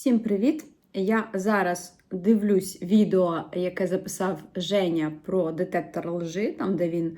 Всім привіт! Я зараз дивлюсь відео, яке записав Женя про детектор лжи, там де він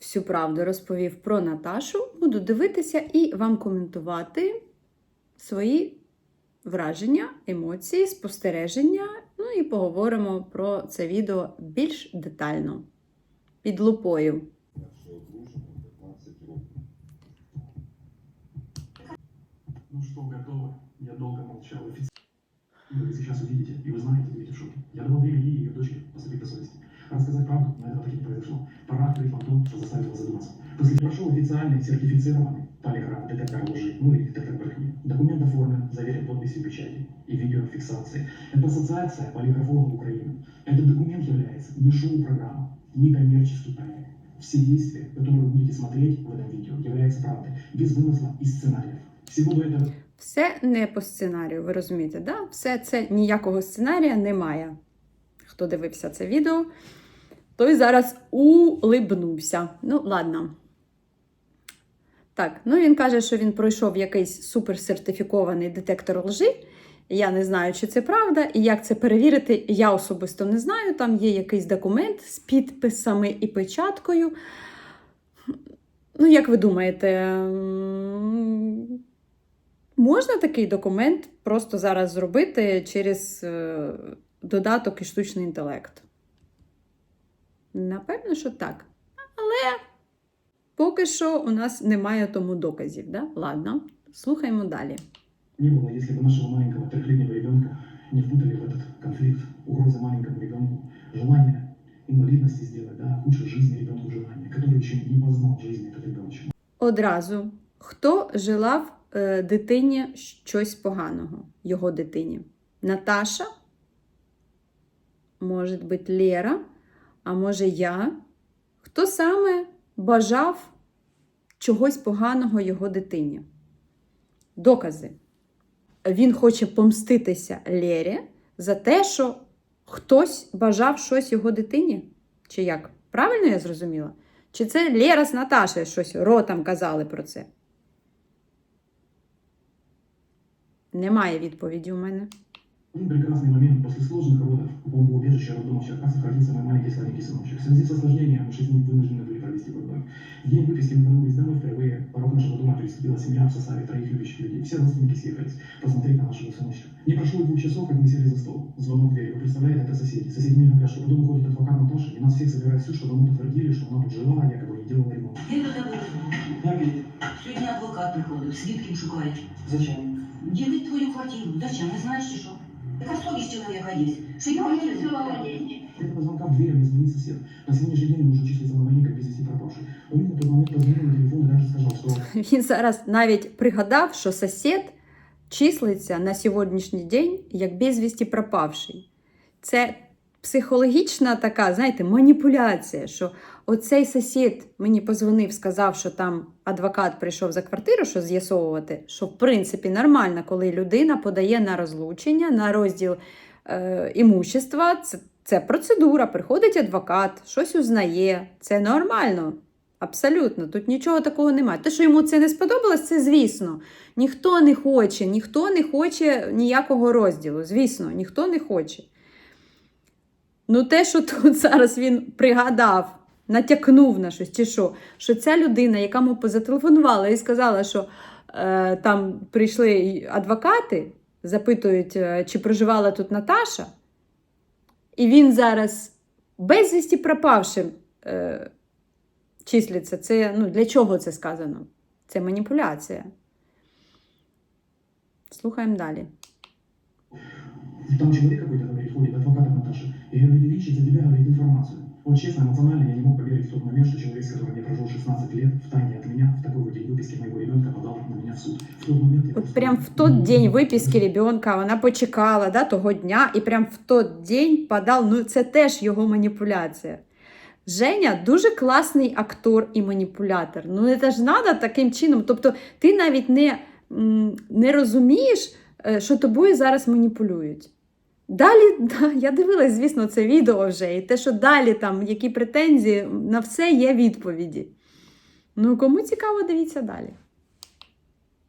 всю правду розповів про Наташу. Буду дивитися і вам коментувати свої враження, емоції, спостереження. Ну і поговоримо про це відео більш детально. Під лупою. Що одружено 15 років. Ну что, готово? Я долго молчал. Офицер. Вы сейчас увидите, и вы знаете, будете в шоке. Я давал время ей и ее дочке поступить по совести. Рассказать правду, но этого так и не произошло. Пора открыть вам то, что заставило задуматься. После прошел официальный, сертифицированный полиграф детектор лжи, ну или детектор брехни. Документ оформлен, заверен подписью печати и видеофиксацией. Это ассоциация полиграфологов Украины. Этот документ является не шоу-программа, не коммерческий проект. Все действия, которые вы будете смотреть в этом видео, являются правдой, без вымысла и сценариев. Всего этого Все не по сценарію, ви розумієте, да? Все це ніякого сценарія немає. Хто дивився це відео, той зараз улибнувся. Ну, ладно. Так, ну він каже, що він пройшов якийсь суперсертифікований детектор лжи. Я не знаю, чи це правда, і як це перевірити, я особисто не знаю. Там є якийсь документ з підписами і печаткою. Ну, як ви думаєте, можна такий документ просто зараз зробити через е, додаток і штучний інтелект? Напевно, що так. Але поки що у нас немає тому доказів. Да? Ладно, слухаємо далі. не было, если бы нашего маленького трехлетнего ребенка не впутали в этот конфликт, угрозы маленькому ребенку, желание инвалидности сделать, да, худшей жизни ребенку желание, который еще не познал жизни этот ребеночек. Одразу, хто желав е, дитині щось поганого, його дитині? Наташа? Може бути Лера, а може я? Хто саме бажав чогось поганого його дитині? Докази. Він хоче помститися Лері за те, що хтось бажав щось його дитині? Чи як? Правильно я зрозуміла? Чи це Лера з Наташею щось ротом казали про це? Немає відповіді у мене. В один прекрасный момент после сложных родов в бомбоубежище роддома в Черкасах родился мой маленький слабенький сыночек. В связи с осложнением мы шесть дней вынуждены были провести в роддоме. В день выписки мы вернулись домой впервые. Порог нашего дома переступила семья в составе троих любящих людей. Все родственники съехались посмотреть на нашего сыночка. Не прошло и двух часов, как мы сели за стол. Звонок в дверь. Вы представляете, это соседи. Соседи мне говорят, что по дому ходит адвокат Наташи, и нас всех собирает в суд, чтобы мы подтвердили, что она тут жила, а якобы не делала ремонт. Я до тебе Так ведь? сьогодні адвокат приходив, свідків шукають. Зачем? Ділить твою квартиру. Зачем? Не знаєш чи що? Яка совість чоловіка є? Що й квартиру забирає? Этого звонка в дверь звонит сосед. На сегодняшний день уже числится на войне как без вести пропавший. Он мне на тот момент позвонил на телефон и даже сказал, что Він зараз навіть пригадав, що сусід числиться на сьогоднішній день як безвісті пропавший. Це психологічна така, знаєте, маніпуляція, що оцей сусід мені позвонив, сказав, що там адвокат прийшов за квартиру, що з'ясовувати, що в принципі нормально, коли людина подає на розлучення, на розділ е, імущества. Це, це процедура, приходить адвокат, щось узнає. Це нормально. Абсолютно, тут нічого такого немає. Те, що йому це не сподобалось, це звісно. Ніхто не хоче, ніхто не хоче ніякого розділу. Звісно, ніхто не хоче. Ну, те, що тут зараз він пригадав, натякнув на щось, чи що, що ця людина, яка йому позателефонувала і сказала, що е, там прийшли адвокати, запитують, е, чи проживала тут Наташа, і він зараз безвісті пропавшим. Е, числиться. Це, ну, для чого це сказано? Це маніпуляція. Слухаємо далі. там человек какой-то говорит, ходит, адвокат Наташи. Я говорю, Ильич, за информацию. Вот честно, эмоционально я не мог поверить в тот момент, что человек, с которым я прожил 16 лет, в тайне от меня, в такой вот день выписки моего ребенка подал на меня в суд. В тот момент я От просто- прям в тот день виписки ребенка вона почекала да, того дня, і прям в тот день подав. Ну, це теж його маніпуляція. Женя дуже класний актор і маніпулятор. Ну, це ж треба таким чином. Тобто, ти навіть не, м, не розумієш, е, що тобою зараз маніпулюють. Далі, да, я дивилась, звісно, це відео вже. І те, що далі там, які претензії, на все є відповіді. Ну, кому цікаво, дивіться далі.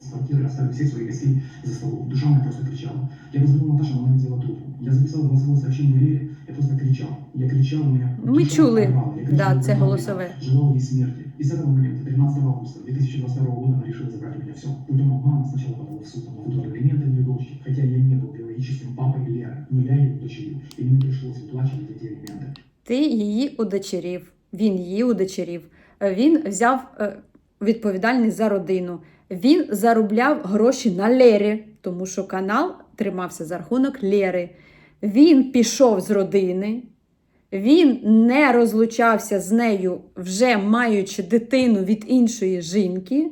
Квартиры оставили всех своих гостей за столом. Душа моя просто кричала. Я позвонил Наташе, она не взяла трубку. Я записал голосовое сообщение Лере, я просто кричал. Я кричал, у меня Ми чули. Да, це «Мама, голосове. Желал ей смерти. И с этого момента, 13 августа 2022 года, она решила забрать у меня все. Путем обмана сначала подала в суд на выплату алиментов и дочки, хотя я не был первым биологическим папой Леры, но я ее удочерил, и мне пришлось выплачивать эти алименты. Ти її удочерів, він її удочерів. Е, Він взяв е, відповідальність за родину. Він заробляв гроші на Лері, тому що канал тримався за рахунок Лєри. Він пішов з родини, він не розлучався з нею, вже маючи дитину від іншої жінки.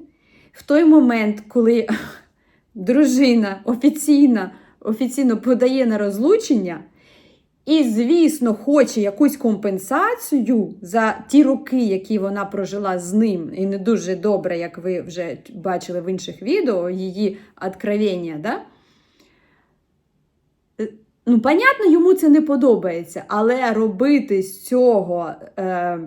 В той момент, коли дружина офіційно, офіційно подає на розлучення, і, звісно, хоче якусь компенсацію за ті роки, які вона прожила з ним, і не дуже добре, як ви вже бачили в інших відео, її откровення, да? Е, Ну, понятно, йому це не подобається, але робити з цього е,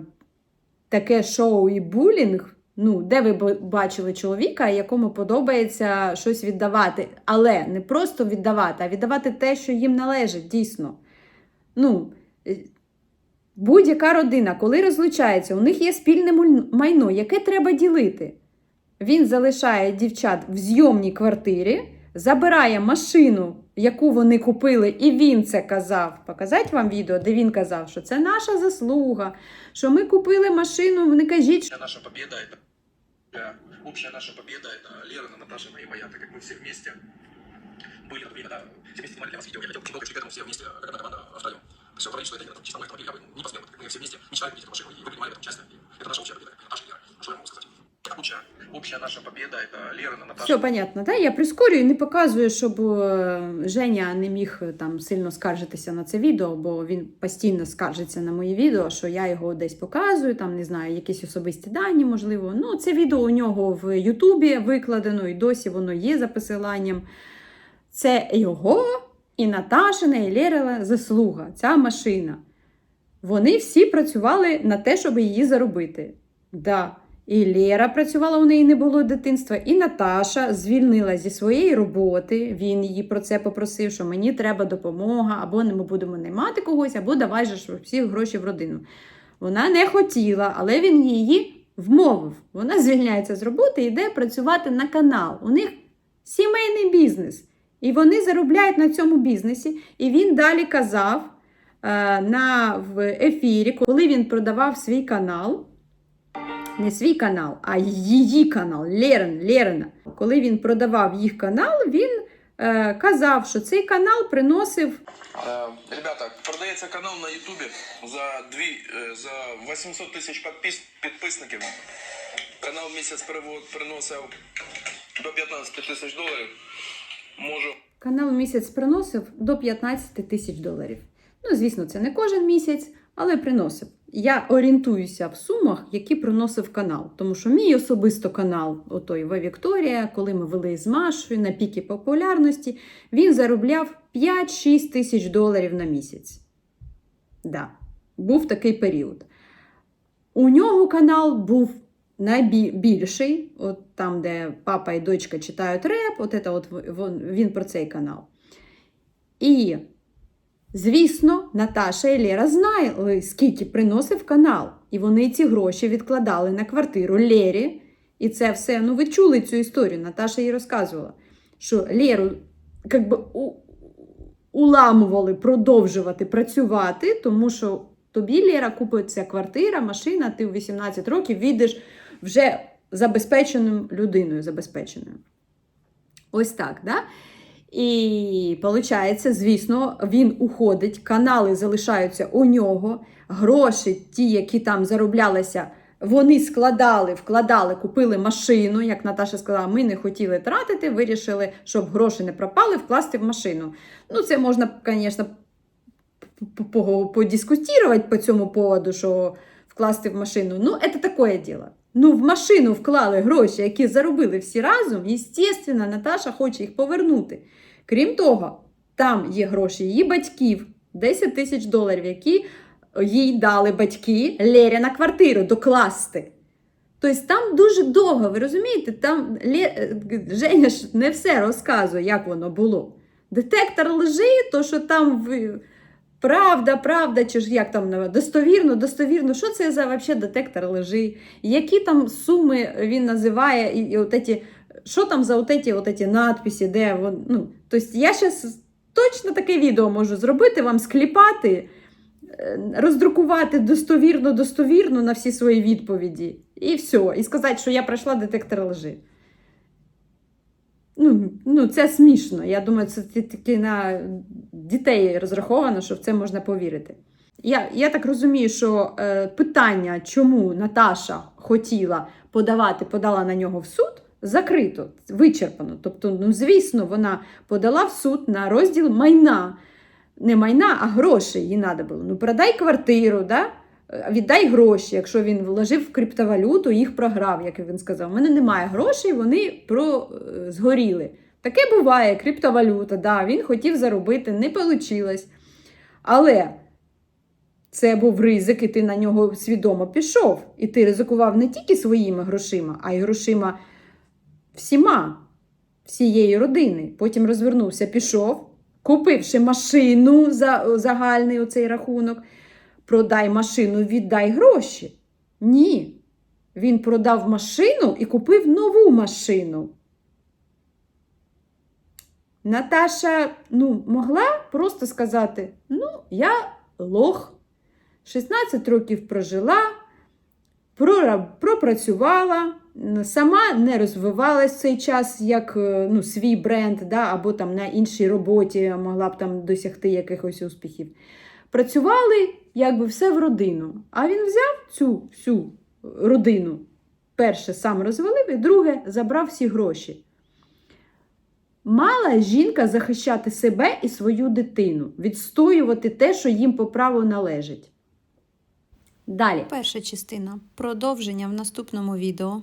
таке шоу і булінг. Ну, де ви бачили чоловіка, якому подобається щось віддавати, але не просто віддавати, а віддавати те, що їм належить, дійсно. Ну, е, будь-яка родина, коли розлучається, у них є спільне майно, яке треба ділити. Він залишає дівчат в зйомній квартирі, забирає машину, яку вони купили, і він це казав. Показати вам відео, де він казав, що це наша заслуга, що ми купили машину, не кажіть, що Общая наша победа это э, общая наша победа это Лерина, Наташина и моя, так как мы все вместе были на то время, да, все вместе снимали для вас видео. Я хотел очень долго прийти к этому все вместе, как одна команда втроем. Все говорить, что это именно там, чисто мой автомобиль, я бы не посмел, так как мы все вместе мечтали купить наша победа это Лерина, Наташа. Все понятно, да? Я прискорюю і не показую, щоб е, Женя не міг е, там сильно скаржитися на це відео, бо він постійно скаржиться на мої відео, що я його десь показую, там не знаю, якісь особисті дані, можливо. Ну, це відео у нього в Ютубі викладено, і досі воно є за посиланням. Це його і Наташина, і Лєрела заслуга, ця машина. Вони всі працювали на те, щоб її заробити. Да. І Лера працювала, у неї не було дитинства, і Наташа звільнила зі своєї роботи. Він її про це попросив, що мені треба допомога, або ми будемо наймати когось, або давай же всі гроші в родину. Вона не хотіла, але він її вмовив. Вона звільняється з роботи і йде працювати на канал. У них сімейний бізнес. І вони заробляють на цьому бізнесі. І він далі казав е, на, в ефірі, коли він продавав свій канал не свій канал, а її канал, Лерен, Лерена. Коли він продавав їх канал, він е, казав, що цей канал приносив Э, Ребята, продається канал на Ютубі за дві, е, за 800 тисяч підпис, підписників. Канал місяць перевод приносив до 15 тисяч доларів. Можу канал місяць приносив до 15 тисяч доларів. Ну, звісно, це не кожен місяць, але приносив. Я орієнтуюся в сумах, які приносив канал. Тому що мій особисто канал, отой В Вікторія, коли ми вели з Машою на піки популярності, він заробляв 5-6 тисяч доларів на місяць. Да, був такий період. У нього канал був найбільший, от там, де папа і дочка читають реп, от це от він про цей канал. І, звісно, Наташа і Лера знали, скільки приносив канал. І вони ці гроші відкладали на квартиру Лері. І це все, ну ви чули цю історію, Наташа їй розказувала, що Леру как би, у, уламували продовжувати працювати, тому що тобі Лера купиться квартира, машина, ти у 18 років відеш вже забезпеченою людиною. забезпеченою. Ось так, да? І виходить, звісно, він уходить, канали залишаються у нього, гроші, ті, які там зароблялися, вони складали, вкладали, купили машину. Як Наташа сказала, ми не хотіли тратити, вирішили, щоб гроші не пропали, вкласти в машину. Ну, це можна, звісно, подискутувати по цьому поводу, що вкласти в машину. Ну, це таке діло. Ну, в машину вклали гроші, які заробили всі разом. Естественно, Наташа хоче їх повернути. Крім того, там є гроші її батьків 10 тисяч доларів, які їй дали батьки Лері на квартиру докласти. Тобто там дуже довго, ви розумієте, там Лє... Женя ж не все розказує, як воно було. Детектор лжи, то що там в... Правда, правда, чи ж як там на- достовірно, достовірно, що це за вообще детектор лжи? Які там суми він називає, і, і от эти, що там за от эти, от эти надписи, де вон, ну, тобто я зараз точно таке відео можу зробити, вам скліпати, е, роздрукувати достовірно, достовірно на всі свої відповіді. І все. І сказати, що я пройшла детектор лжи. Ну, ну, це смішно. Я думаю, це ті- таки на дітей розраховано, що в це можна повірити. Я, я так розумію, що е, питання, чому Наташа хотіла подавати, подала на нього в суд, закрито, вичерпано. Тобто, ну, звісно, вона подала в суд на розділ майна. Не майна, а грошей їй треба було. Ну, продай квартиру, да? Віддай гроші. Якщо він вложив в криптовалюту, їх програв, як він сказав. У мене немає грошей, вони про, е, згоріли. Таке буває, криптовалюта, да, він хотів заробити, не вийшло. Але це був ризик, і ти на нього свідомо пішов. І ти ризикував не тільки своїми грошима, а й грошима всіма, всієї родини. Потім розвернувся, пішов, купивши машину за загальний оцей рахунок. Продай машину, віддай гроші. Ні. Він продав машину і купив нову машину. Наташа ну, могла просто сказати: ну, я лох, 16 років прожила, пропрацювала, сама не розвивалась в цей час як е, ну, свій бренд, да, або там на іншій роботі могла б там досягти якихось успіхів. Працювали якби все в родину. А він взяв цю всю родину. Перше, сам розвалив, і друге забрав всі гроші. Мала жінка захищати себе і свою дитину, відстоювати те, що їм по праву належить. Далі. Перша частина. Продовження в наступному відео.